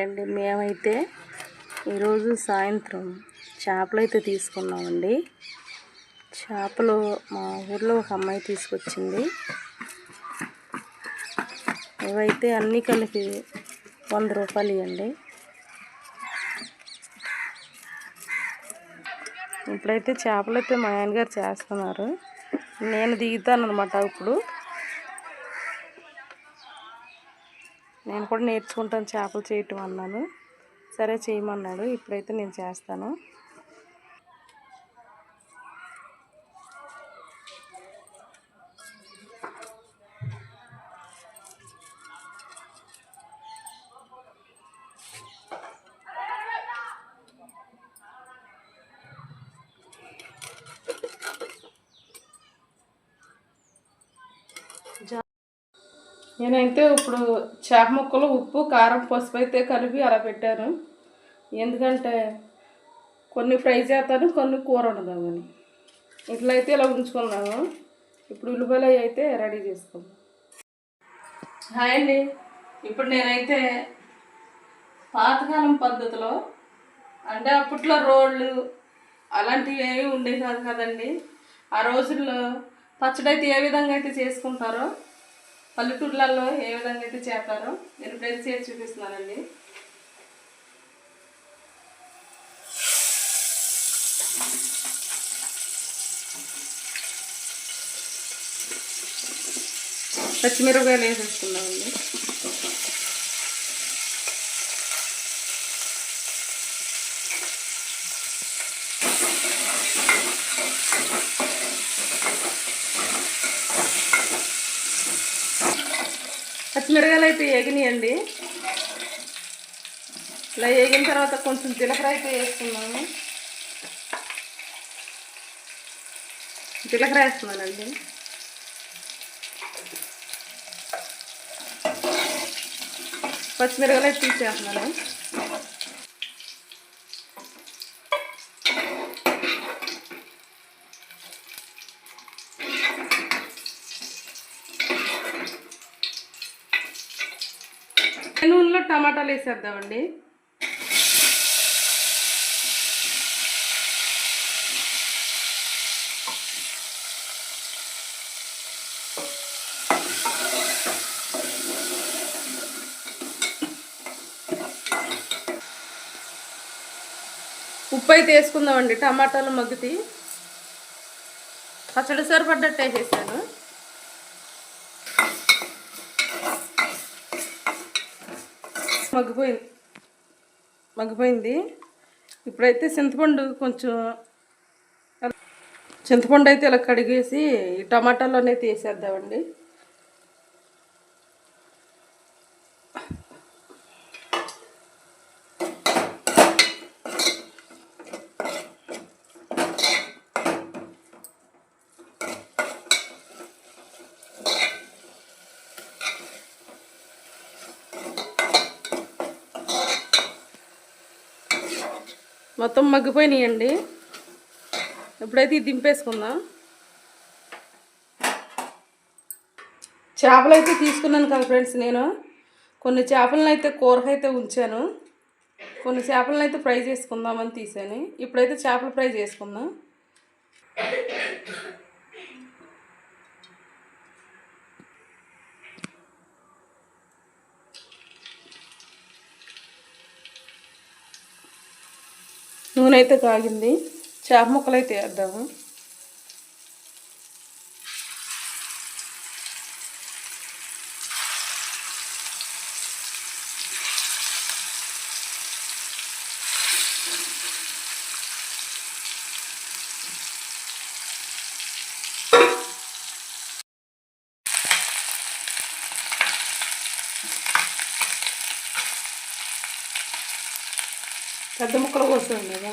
అండి మేమైతే ఈరోజు సాయంత్రం చేపలు అయితే తీసుకున్నామండి. చేపలు మా ఊర్లో ఒక అమ్మాయి తీసుకొచ్చింది. ఇవైతే అన్నీ కలిపి వంద రూపాయలు ఇవ్వండి ఇప్పుడైతే చేపలు అయితే మా ఆయనగారు చేస్తున్నారు. నేను దిగుతాను అనమాట ఇప్పుడు. నేను కూడా నేర్చుకుంటాను చేపలు చేయటం అన్నాను. సరే చేయమన్నాడు. ఇప్పుడైతే నేను చేస్తాను. నేనైతే ఇప్పుడు చేప ముక్కలు ఉప్పు కారం పసుపు అయితే కలిపి అలా పెట్టాను. ఎందుకంటే కొన్ని ఫ్రై చేస్తాను కొన్ని కూర వండుదామని. ఇట్లయితే ఇలా ఉంచుకున్నాము ఇప్పుడు ఉల్లిపాయలు అవి అయితే రెడీ చేసుకుందాం హాయ్ అండి. ఇప్పుడు నేనైతే పాతకాలం పద్ధతిలో అంటే అప్పట్లో రోళ్ళు అలాంటివి ఏమి ఉండేవి కాదు కదండి. ఆ రోజుల్లో పచ్చడి అయితే ఏ విధంగా అయితే చేసుకుంటారో పల్లెటూర్లలో ఏ విధంగా అయితే చేస్తారో నేను ఇప్పుడైతే చేసి చూపిస్తున్నానండి. పచ్చిమిరపకాయలు వేసేసుకున్నామండి పచ్చిమిరకాయలు అయితే వేగినాయండి ఇలా ఎగిన తర్వాత కొంచెం జీలకర్ర అయితే వేసుకున్నాము జీలకర్ర వేస్తున్నానండి. పచ్చిమిరకాయలు అయితే తీసేస్తున్నాను. టమాటాలు వేసేద్దామండి. ఉప్పు అయితే వేసుకుందామండి టమాటాలు మగ్గుతి పచ్చడి సరిపడ్డట్టు వేసేసాను మగ్గిపోయింది మగ్గిపోయింది. ఇప్పుడైతే చింతపండు కొంచెం చింతపండు అయితే ఇలా కడిగేసి ఈ టమాటాలోనే తీసేద్దామండి. మొత్తం మగ్గిపోయినాయండి. ఇప్పుడైతే ఇది దింపేసుకుందాం. చేపలు అయితే తీసుకున్నాను కదా ఫ్రెండ్స్ నేను. కొన్ని చేపలను అయితే కూరకైతే ఉంచాను. కొన్ని చేపలను అయితే ఫ్రై చేసుకుందామని తీసాను. ఇప్పుడైతే చేపలు ఫ్రై చేసుకుందాం. నూనె అయితే కాగింది. చేప ముక్కలు అయితే వేద్దాము. పెద్ద ముక్కలు కోసాం కదా.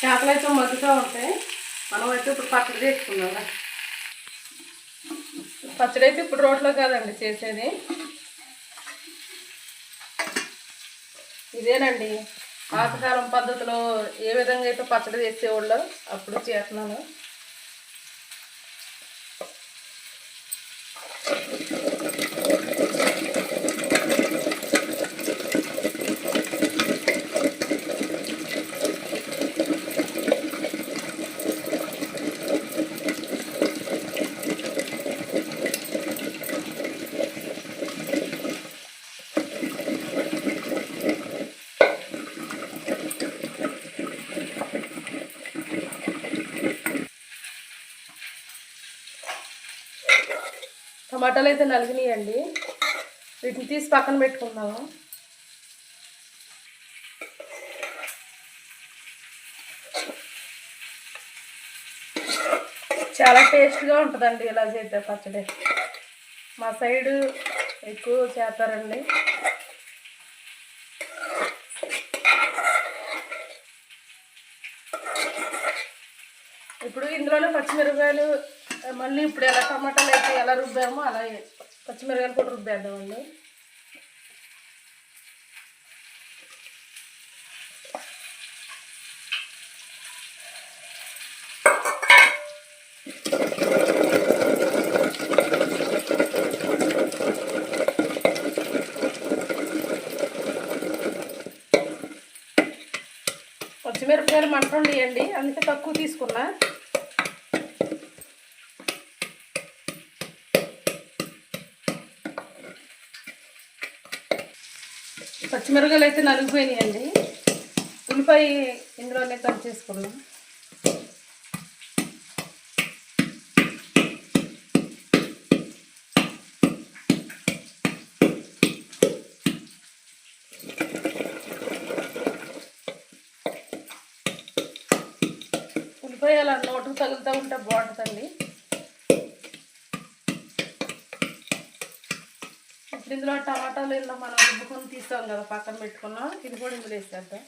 చేపలు అయితే మగ్గుతూ ఉంటాయి. మనం అయితే ఇప్పుడు పచ్చడి చేసుకుందాం పచ్చడి అయితే ఇప్పుడు రోట్లో కాదండి చేసేది. ఇదేనండి. పాతకాలం పద్ధతిలో ఏ విధంగా అయితే పచ్చడి చేసేవాళ్ళు అప్పుడు చేస్తున్నాను. టమాటాలు అయితే నలిగినాయండి. వీటిని తీసి పక్కన పెట్టుకుందాము. చాలా టేస్ట్గా ఉంటుందండి ఇలా చేస్తే పచ్చడి. మా సైడు ఎక్కువ చేస్తారండి. ఇప్పుడు ఇందులోనే పచ్చిమిరపకాయలు మళ్ళీ ఇప్పుడు ఎలా టమాటాలు అయితే ఎలా రుబ్బామో అలా పచ్చిమిరపకాయలు కూడా రుబ్బేద్దామండి పచ్చిమిరపకాయలు మంట ఉండేయండి అందుకే తక్కువ తీసుకున్నా. మిరగలు అయితే నలిగిపోయినాయండి. ఉల్లిపాయ ఇందులోనే కట్ చేసుకున్నాం ఉల్లిపాయ అలా నోటుకు తగులుతూ ఉంటే బాగుంటుందండి. ఇప్పుడు ఇందులో టమాటాలు ఇందులో మనం రుబ్బుకొని తీస్తాం కదా పక్కన పెట్టుకున్నాం. ఇది కూడా ఇందులో వేసేద్దాం.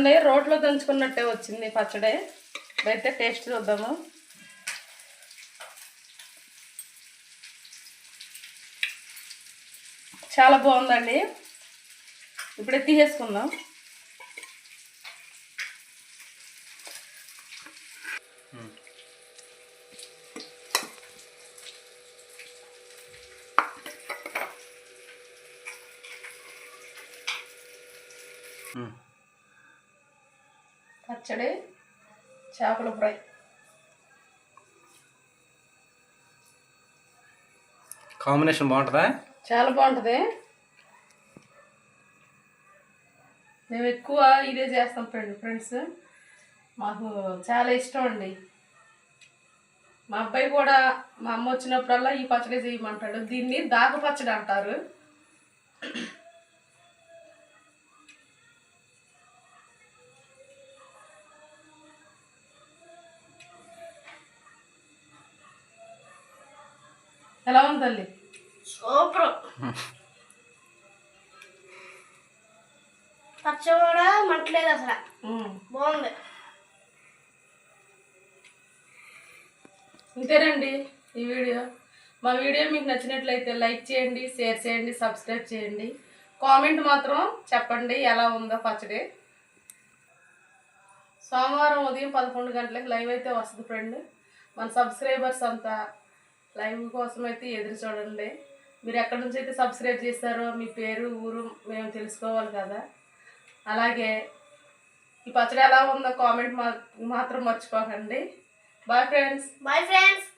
చూడండి రోట్లో దంచుకున్నట్టే వచ్చింది పచ్చడి. అయితే టేస్ట్ చూద్దాము. చాలా బాగుందండి. ఇప్పుడే తీసేసుకుందాం. పచ్చడి చేపల ఫ్రై. కాంబినేషన్ బాగుంటుందా? చాలా బాగుంటుంది. మేము ఎక్కువ ఇదే చేస్తాం ఫ్రెండ్ ఫ్రెండ్స్. మాకు చాలా ఇష్టం అండి. మా అబ్బాయి కూడా మా అమ్మ వచ్చినప్పుడల్లా ఈ పచ్చడి చేయమంటాడు. దీన్ని దాగ పచ్చడి అంటారు. ఎలా ఉంది తల్లి? సూపర్. కూడా మంటలేదు అసలు. బాగుంది. ఇంతేనండి ఈ వీడియో. మా వీడియో మీకు నచ్చినట్లయితే లైక్ చేయండి షేర్ చేయండి సబ్స్క్రైబ్ చేయండి. కామెంట్ మాత్రం చెప్పండి ఎలా ఉందో పచ్చడి సోమవారం ఉదయం పదకొండు గంటలకు లైవ్ అయితే వస్తుంది ఫ్రెండ్. మన సబ్స్క్రైబర్స్ అంతా లైవ్ కోసం అయితే ఎదురు చూడండి. మీరు ఎక్కడి నుంచి అయితే సబ్స్క్రైబ్ చేస్తారో మీ పేరు ఊరు మేము తెలుసుకోవాలి కదా. అలాగే ఈ పచ్చడి ఎలా ఉందో కామెంట్ మాత్రం మర్చిపోకండి. Bye friends bye friends